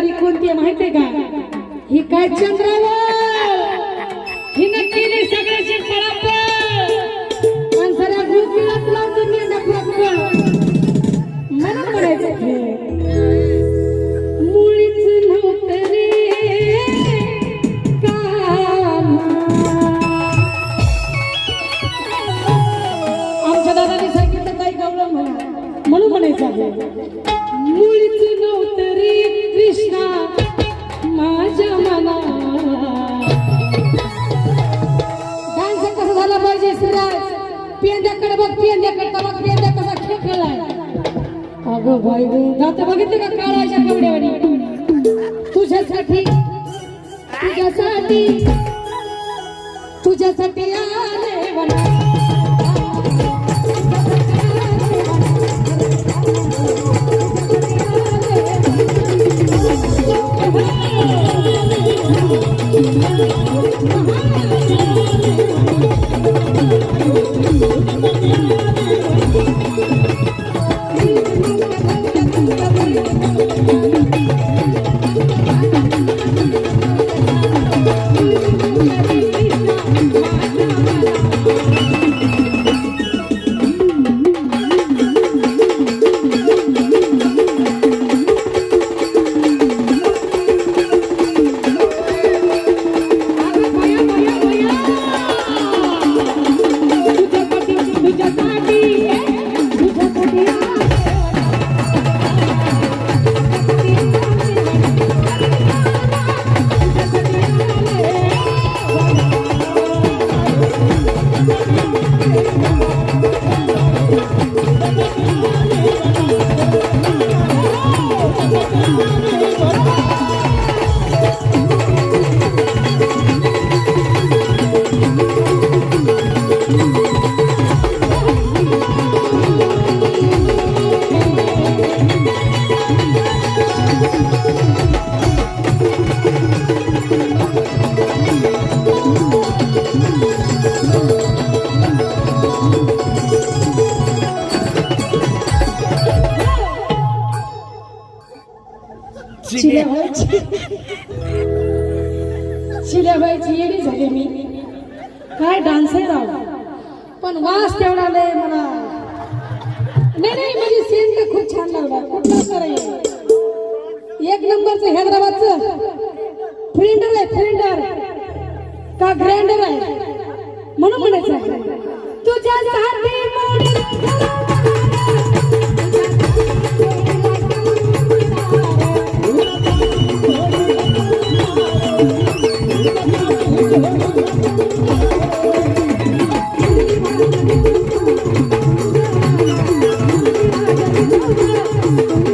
गाडी कोणती आहे माहितीये का? ही काय चंद्रावर? हिनं त्याच्याकडे बघ पेंद्याकडे बघ पेंद्या कसा खेळ खेळलाय. अगं बाई आता बघितलं का काळाच्या कवड्यावानी तुझ्यासाठी तुझ्यासाठी तुझ्यासाठी आले वना चिल्या चिल्या व्हायची येडी झाली मी. काय डान्स आहे राव? पण वास तेवढा लय मला नाही नाही म्हणजे सीन तर खूप छान लागला. कुठला सर एक नंबरचं हैदराबादचं. फ्रेंडर आहे फ्रेंडर का ग्रँडर आहे? म्हणून म्हणायचं तुझ्या चिल्या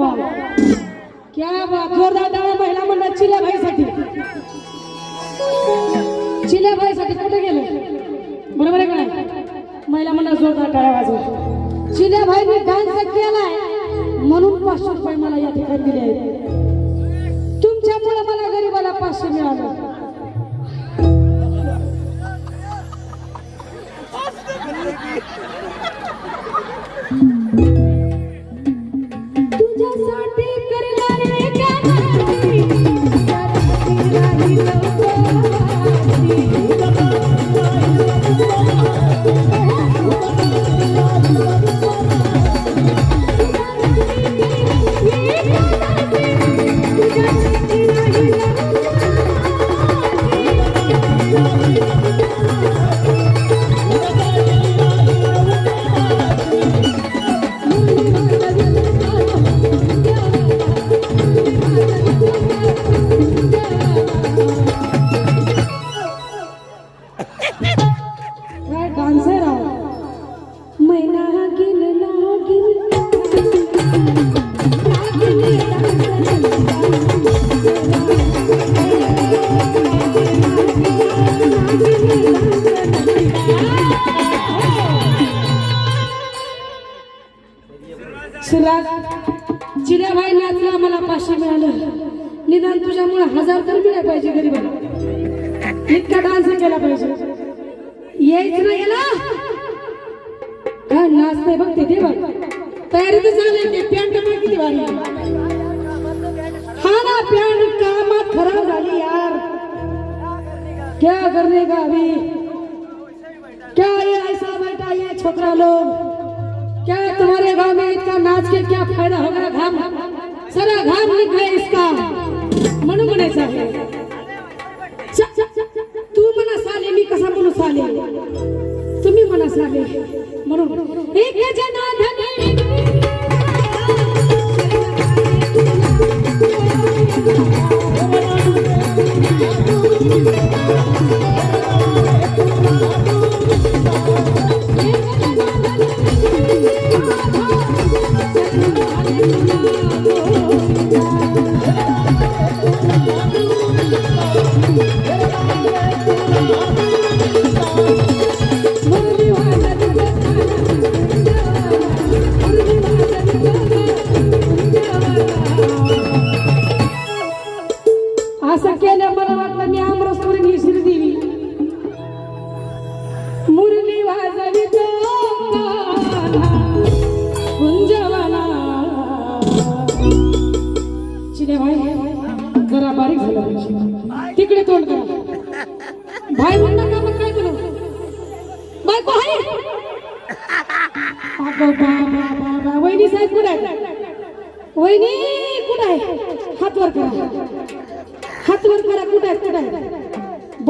बाबा. क्या बात. जोरदार डाळ महिला मंडळ चिल्या भाईसाठी चिल्या भाईसाठी कुठे गेले? बरोबर आहे का नाही? महिला मंडळ जोरदार टाळ्या वाजव चिल्या भाईने डान्स केलाय. म्हणून पाचशे रुपये मला या ठिकाणी दिले आहेत. तुमच्यामुळे मला गरीबाला पाचशे मिळालं. you. सुराज चिऱ्याबाई नाचला मला पाचशे मिळालं. निदान तुझ्यामुळे हजार तर मिळायला पाहिजे गरीबाला. इतका डान्स केला पाहिजे. यायचं ना याला. काय नाचतंय बघ ते बघ तयारी तर झाली ते पॅन्ट पण किती भारी. हा ना पॅन्ट कामात खराब झाली यार. क्या करने का अभी? क्या ये ऐसा बैठा ये छोकरा लोग? क्या तुम्हारे गांव में इतना नाच के क्या फायदा होगा घाम? सारा घाम निक इसका।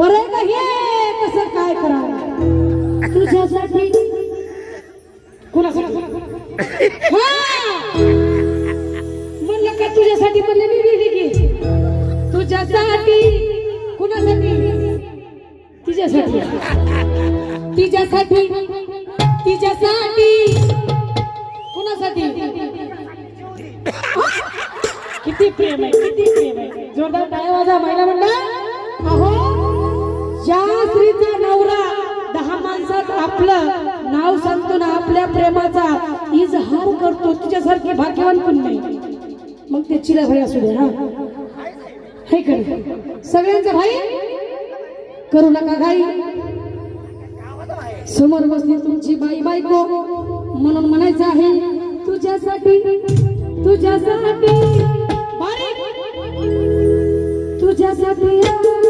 बरं का हे? कसं काय करा तुझ्यासाठी. हा! म्हणलं का तुझ्यासाठी म्हणले मी गेली की? तुझ्यासाठी. कुणासाठी? तिच्यासाठी. तिच्यासाठी. तिच्यासाठी. कुणासाठी? किती प्रेम आहे किती प्रेम आहे. जोरदार टाळ्या वाजा महिला मंडळ. अहो ज्या स्त्रीचा नवरा दहा माणसात आपलं नाव सांगतो ना आपल्या प्रेमाचा इजहार करतो तिच्यासारखी भाग्यवान पण नाही? मग ते चिला भाई असू दे हा हे कर सगळ्यांचा भाई करू नका घाई. समोर बसली तुमची बाई बायको म्हणून म्हणायचं आहे तुझ्यासाठी तुझ्यासाठी तुझ्यासाठी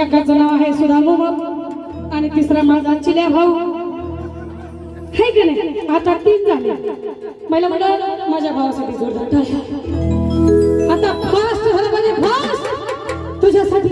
एकाचं नाव आहे सुधा आणि तिसरा माझा चिल्या भाऊ. हे की नाही? आता तीन झाले. मला म्हणलं माझ्या भावासाठी जोरदार आता फास्ट झालं म्हणजे फास्ट तुझ्यासाठी